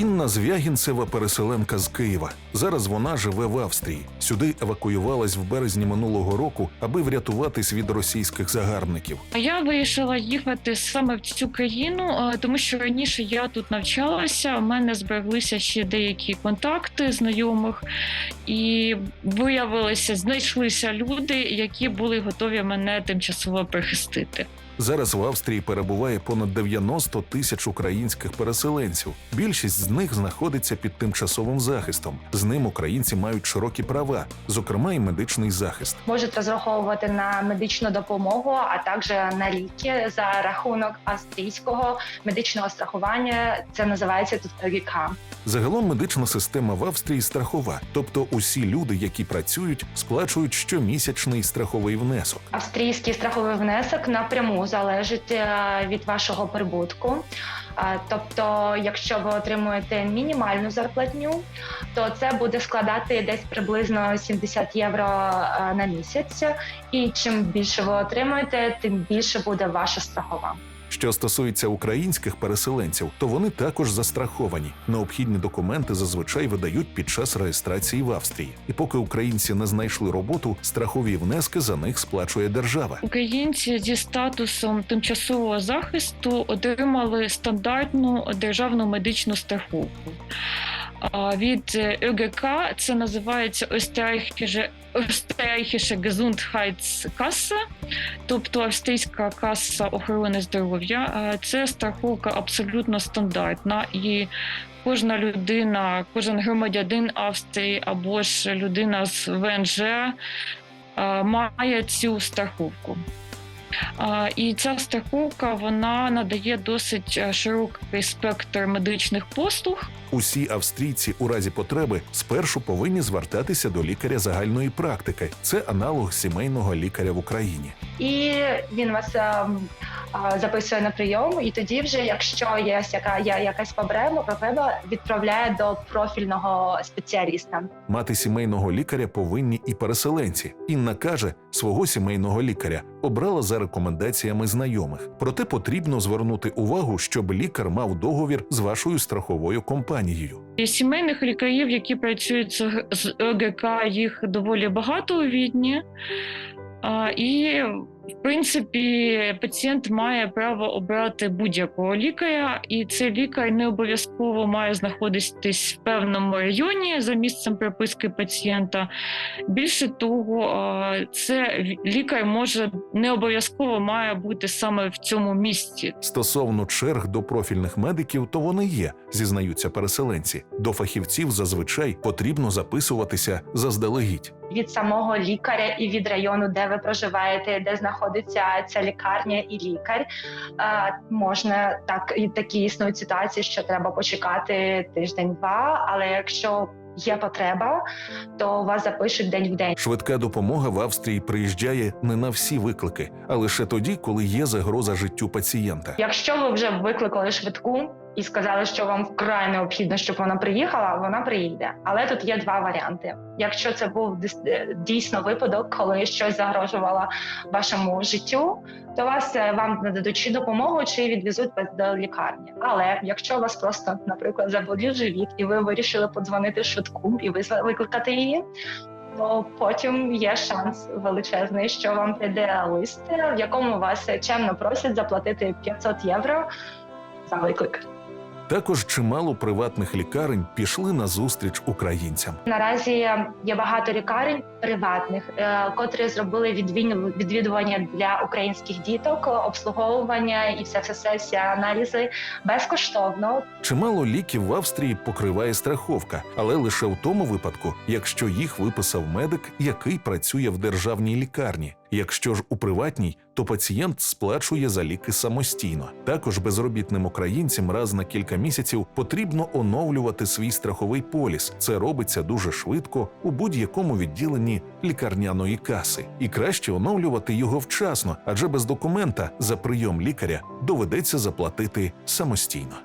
Інна Звягінцева переселенка з Києва. Зараз вона живе в Австрії. Сюди евакуювалась в березні минулого року, аби врятуватись від російських загарбників. Я вирішила їхати саме в цю країну, е, тому що раніше я тут навчалася. У мене збереглися ще деякі контакти знайомих, і виявилося, знайшлися люди, які були готові мене тимчасово прихистити. Зараз в Австрії перебуває понад 90 тисяч українських переселенців. Більшість з них знаходиться під тимчасовим захистом. З ним українці мають широкі права, зокрема і медичний захист. можуть розраховувати на медичну допомогу, а також на ліки за рахунок австрійського медичного страхування. Це називається тут РК. Загалом медична система в Австрії страхова, тобто усі люди, які працюють, сплачують щомісячний страховий внесок. Австрійський страховий внесок напряму залежить е, від вашого прибутку. Тобто, якщо ви отримуєте мінімальну зарплатню, то це буде складати десь приблизно 70 євро на місяць. І чим більше ви отримуєте, тим більше буде ваша страхова. Що стосується українських переселенців, то вони також застраховані. Необхідні документи зазвичай видають під час реєстрації в Австрії. І поки українці не знайшли роботу, страхові внески за них сплачує держава. Українці зі статусом тимчасового захисту отримали стандартну державну медичну страховку. Від е, ÖGK це називається Österreichische Gesundheitskasse, тобто австрійська каса охорони здоров'я. Е, Це страховка абсолютно стандартна, і кожна людина, кожен громадянин Австрії або ж людина з ВНЖ е, має цю страховку. І ця страховка вона надає досить е, широкий спектр медичних послуг. Усі австрійці у разі потреби спершу повинні звертатися до лікаря загальної практики. Це аналог сімейного лікаря в Україні. І він вас ем, записує на прийом, і тоді, вже, якщо є яка є якась проблема, проблема відправляє до профільного спеціаліста. Мати сімейного лікаря повинні і переселенці. Інна каже, свого сімейного лікаря обрала за рекомендаціями знайомих. Проте потрібно звернути увагу, щоб лікар мав договір з вашою страховою компанією. Сімейних лікарів, які працюють з ОГК, їх доволі багато у Відні. А, І, в принципі, пацієнт має право обрати будь-якого лікаря, і цей лікар не обов'язково має знаходитись в певному районі за місцем приписки пацієнта. Більше того, це лікар може не обов'язково має бути саме в цьому місці. Стосовно черг до профільних медиків, то вони є, зізнаються переселенці. До фахівців зазвичай потрібно записуватися заздалегідь. Від самого лікаря і від району, де ви проживаєте, де знаходиться ця лікарня і лікар, е, можна так і такі існують ситуації, що треба почекати тиждень-два. Але якщо є потреба, то вас запишуть день в день. Швидка допомога в Австрії приїжджає не на всі виклики, а лише тоді, коли є загроза життю пацієнта. Якщо ви вже викликали швидку і сказали, що вам вкрай необхідно, щоб вона приїхала, вона приїде. Але тут є два варіанти. Якщо це був е, дійсно випадок, коли щось загрожувало вашому життю, то вас е, вам нададуть чи допомогу, чи відвезуть вас до лікарні. Але якщо у вас просто, наприклад, заболів живіт, і ви вирішили подзвонити швидку і викликати її. То потім є шанс величезний, що вам прийде лист, в якому вас чемно просять заплатити 500 євро за виклик. Також чимало приватних лікарень пішли на зустріч українцям. Наразі є багато лікарень приватних, е, котрі зробили відвідування для українських діток, обслуговування і все, все всі аналізи безкоштовно. Чимало ліків в Австрії покриває страховка, але лише в тому випадку, якщо їх виписав медик, який працює в державній лікарні. Якщо ж у приватній, то пацієнт сплачує за ліки самостійно. Також безробітним українцям раз на кілька місяців потрібно оновлювати свій страховий поліс. Це робиться дуже швидко у будь-якому відділенні лікарняної каси. І краще оновлювати його вчасно, адже без документа за прийом лікаря доведеться заплатити самостійно.